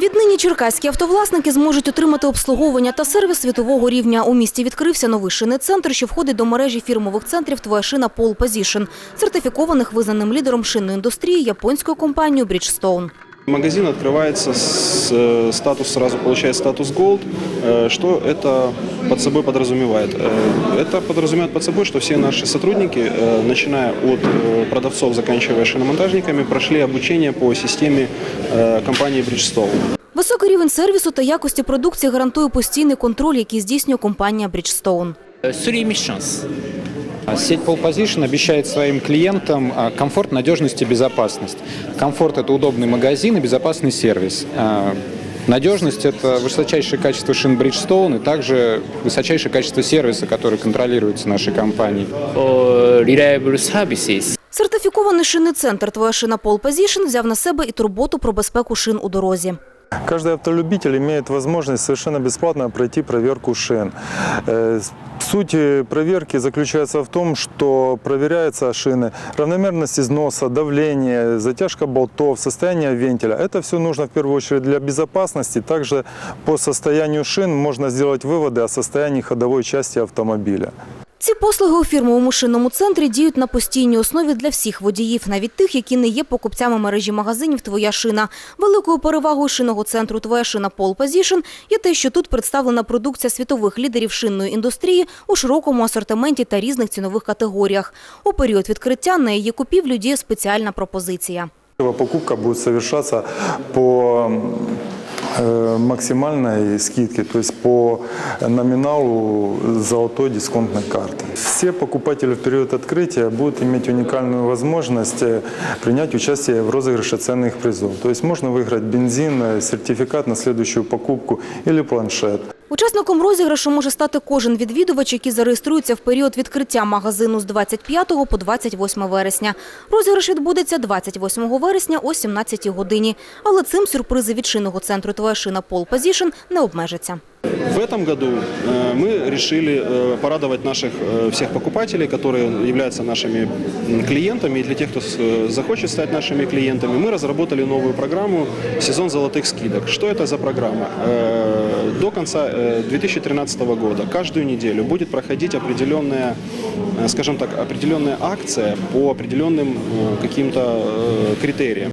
Віднині черкаські автовласники зможуть отримати обслуговування та сервіс світового рівня. У місті відкрився новий шинний центр, що входить до мережі фірмових центрів «Твоя шина Пол Позішн», сертифікованих визнаним лідером шинної індустрії японською компанією Bridgestone. Магазин открывается с э, статус, сразу получает статус Gold. Э, Что это под собой подразумевает? Э, Это подразумевает под собой, что все наши сотрудники, э, начиная от э, продавцов, заканчивая шиномонтажниками, прошли обучение по системе э, компании Bridgestone. Високий рівень сервісу та якості продукції гарантує постійний контроль, який здійснює компанія Bridgestone. Three missions. А Сеть Pole Position обещает своим клиентам а, комфорт, надежность и безопасность. Комфорт – это удобный магазин и безопасный сервис. А, Надежность – это высочайшее качество шин Bridgestone и также высочайшее качество сервиса, который контролируется нашей компанией. Or reliable services. Сертифікований шинний центр «Твоя шина Pole Position» взяв на себе і турботу про безпеку шин у дорозі. Каждый автолюбитель имеет возможность совершенно бесплатно пройти проверку шин. Э, Суть э, проверки заключается в том, что проверяются шины, равномерность износа, давление, затяжка болтов, состояние вентиля. Это все нужно в первую очередь для безопасности. Также по состоянию шин можно сделать выводы о состоянии ходовой части автомобиля. Ці послуги у фірмовому шинному центрі діють на постійній основі для всіх водіїв, навіть тих, які не є покупцями мережі магазинів «Твоя шина». Великою перевагою шинного центру «Твоя шина Pole Position» є те, що тут представлена продукція світових лідерів шинної індустрії у широкому асортименті та різних цінових категоріях. У період відкриття на її купівлю діє спеціальна пропозиція. Покупка будет совершаться по э, максимальной скидке, то есть по номиналу золотой дисконтной карты. Все покупатели в период открытия будут иметь уникальную возможность э, принять участие в розыгрыше ценных призов. То есть можно выиграть бензин, э, сертификат на следующую покупку или планшет. Учасником розіграшу може стати кожен відвідувач, який зареєструється в період відкриття магазину з 25 по 28 вересня. Розіграш відбудеться 28 вересня о 17 годині. Але цим сюрпризи від шинного центру «Твоя шина Pole Position» не обмежаться. В этом году э, мы решили э, порадовать наших э, всех покупателей, которые являются нашими клиентами. И для тех, кто захочет стать нашими клиентами, мы разработали новую программу «Сезон золотых скидок». Что это за программа? До конца э, 2013 года каждую неделю будет проходить определенная, скажем так, определенная акция по определенным каким-то критериям.